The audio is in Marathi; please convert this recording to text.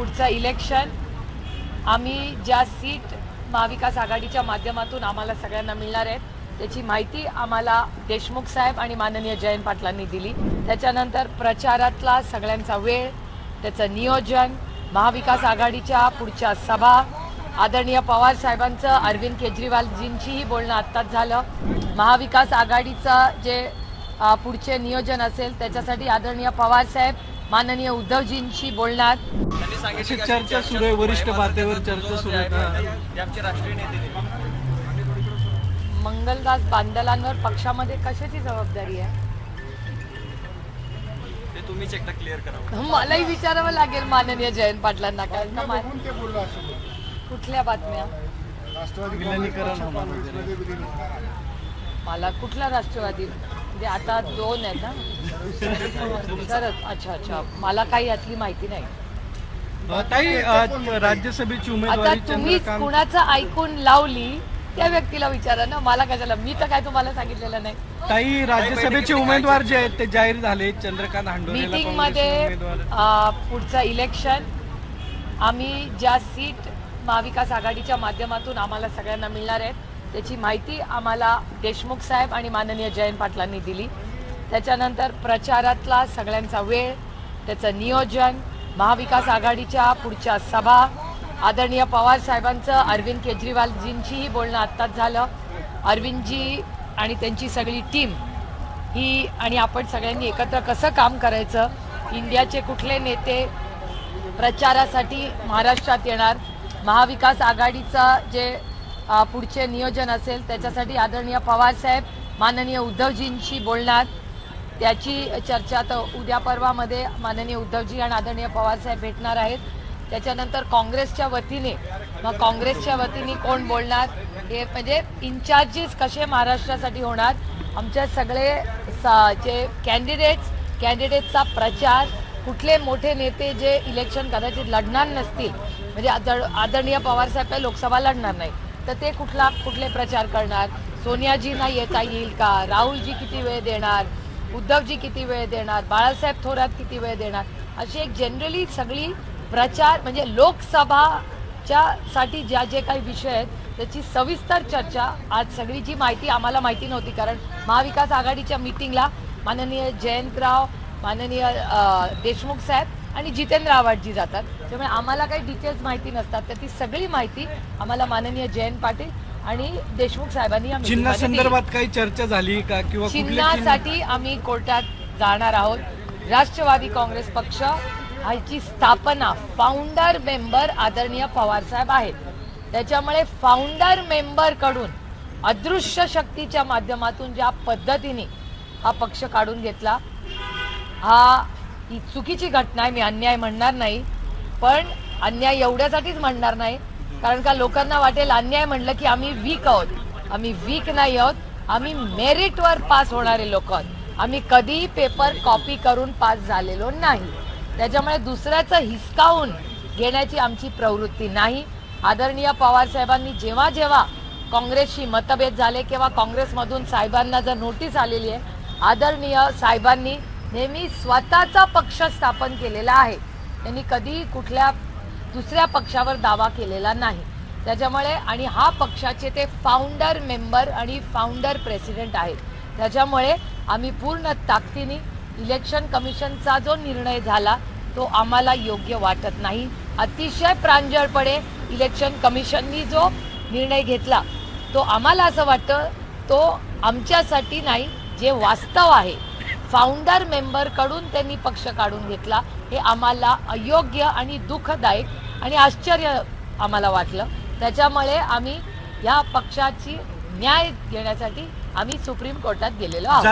पुढचं इलेक्शन आम्ही ज्या सीट महाविकास आघाडीच्या माध्यमातून आम्हाला सगळ्यांना मिळणार आहेत त्याची माहिती आम्हाला देशमुख साहेब आणि माननीय जयंत पाटलांनी दिली. त्याच्यानंतर प्रचारातला सगळ्यांचा वेळ त्याचं नियोजन महाविकास आघाडीच्या पुढच्या सभा आदरणीय पवार साहेबांचं अरविंद केजरीवालजींचीही बोलणं आत्ताच झालं. महाविकास आघाडीचं जे पुढचे नियोजन असेल त्याच्यासाठी आदरणीय पवार साहेब माननीय उद्धवजींशी बोलणार. त्यांनी अशी सांगितलं की चर्चा सुरू आहे, वरिष्ठ पातळीवर चर्चा सुरू आहे. आहे ते आमचे राष्ट्रीय नेते. मंगलदास बांदलांवर पक्षामध्ये कशाची जबाबदारी आहे? ते तुम्हीच एकदा क्लिअर करा. मलाही विचारावं लागेल माननीय जयंत पाटलांना कारण का मा- बघून ते बोललं असं कुठल्या बातम्या? विलिनीकरण. मला कुठला राष्ट्रवादी? म्हणजे आता दोन आहेत ना. खरंच अच्छा अच्छा. मला काही यातली माहिती नाही. अ, ताई अ, राज्यसभेची आता उमेदवारी चंद्रकांत कुणाचं ऐकून लावली त्या व्यक्तीला विचारा ना. मला कशाला? मी तर काय तुम्हाला सांगितलेलं नाही. ताई राज्यसभेचे उमेदवार जे आहेत ते जाहीर झाले. चंद्रकांत हांडोरेला मीटिंग काँग्रेसचे मध्ये उमेदवार. अ, पुढचं इलेक्शन आम्ही ज्या सीट महाविकास आघाडीच्या माध्यमातून आम्हाला सगळ्यांना मिळणार आहेत. त्याची माहिती आम्हाला देशमुख साहेब आणि माननीय जयंत पाटलांनी दिली. त्याच्यानंतर प्रचारातला सगळ्यांचा वेळ त्याचं नियोजन महाविकास आघाडीच्या पुढच्या सभा आदरणीय पवार साहेबांचं अरविंद केजरीवालजींचीही बोलणं आत्ताच झालं. अरविंदजी आणि त्यांची सगळी टीम ही आणि आपण सगळ्यांनी एकत्र कसं काम करायचं इंडियाचे कुठले नेते प्रचारासाठी महाराष्ट्रात येणार महाविकास आघाडीचा जे पुढचे नियोजन असेल त्याच्यासाठी आदरणीय पवार साहेब माननीय उद्धवजींशी बोलणार. त्याची चर्चा तर उद्या परवामध्ये माननीय उद्धवजी आणि आदरणीय पवार साहेब भेटणार आहेत. त्याच्यानंतर काँग्रेसच्या वतीने मग काँग्रेसच्या वतीने कोण बोलणार? हे म्हणजे इन्चार्जेस कसे महाराष्ट्रासाठी होणार? आमच्या सगळे सा जे कॅन्डिडेट्स कॅन्डिडेटचा प्रचार कुठले मोठे नेते जे इलेक्शन कदाचित लढणार नसतील म्हणजे आदर आदरणीय पवारसाहेब काही लोकसभा लढणार नाही तर ते कुठला कुठले प्रचार करणार? सोनियाजींना येता येईल का? राहुलजी किती वेळ देणार? उद्धवजी किती वेळ देणार? बाळासाहेब थोरात किती वेळ देणार? अशी एक जनरली सगळी प्रचार म्हणजे लोकसभाच्या साठी ज्या जे काही विषय आहेत त्याची सविस्तर चर्चा आज सगळी जी माहिती आम्हाला माहिती नव्हती कारण महाविकास आघाडीच्या मिटिंगला माननीय जयंतराव माननीय देशमुख साहेब आणि जितेंद्र आव्हाडजी जातात. त्यामुळे आम्हाला काही डिटेल्स माहिती नसतात तर ती सगळी माहिती आम्हाला माननीय जयंत पाटील आणि देशमुख साहेबांनी चिन्हा. संदर्भात काही चर्चा झाली का किंवा चिन्हासाठी आम्ही कोर्टात जाणार आहोत. राष्ट्रवादी काँग्रेस पक्ष ह्याची स्थापना फाउंडर मेंबर आदरणीय पवार साहेब आहेत. त्याच्यामुळे फाउंडर मेंबरकडून अदृश्य शक्तीच्या माध्यमातून ज्या पद्धतीने हा पक्ष काढून घेतला हा ही चुकीची घटना आहे मी अन्याय म्हणणार नाही पण अन्याय एवढ्यासाठीच म्हणणार नाही कारण का लोकांना वाटेल अन्याय म्हणलं की आम्ही वीक आहोत. आम्ही वीक नाही आहोत आम्ही मेरिटवर पास होणारे लोक आहोत. आम्ही कधीही पेपर कॉपी करून पास झालेलो नाही. त्याच्यामुळे दुसऱ्याचं हिसकावून घेण्याची आमची प्रवृत्ती नाही. आदरणीय पवार साहेबांनी जेव्हा जेव्हा काँग्रेसशी मतभेद झाले किंवा काँग्रेसमधून साहेबांना जर नोटीस आलेली आहे आदरणीय साहेबांनी नेहमी स्वतःचा पक्ष स्थापन केलेला आहे. त्यांनी कधीही कुठल्या दुसऱ्या पक्षावर दावा केलेला नाही. त्याच्यामुळे आणि हा पक्षाचे ते फाउंडर मेंबर आणि फाउंडर प्रेसिडेंट आहेत. त्याच्यामुळे आम्ही पूर्ण ताकदीने इलेक्शन कमिशनचा जो निर्णय झाला तो आम्हाला योग्य वाटत नाही. अतिशय प्रांजळपणे इलेक्शन कमिशननी जो निर्णय घेतला तो आम्हाला असं वाटतं तो आमच्यासाठी नाही जे वास्तव आहे. फाउंडर मेंबरकडून त्यांनी पक्ष काढून घेतला. हे आम्हाला अयोग्य आणि दुःखदायक आणि आश्चर्य आम्हाला वाटलं. त्याच्यामुळे आम्ही या पक्षाची न्याय घेण्यासाठी आम्ही सुप्रीम कोर्टात गेलेलो आहोत.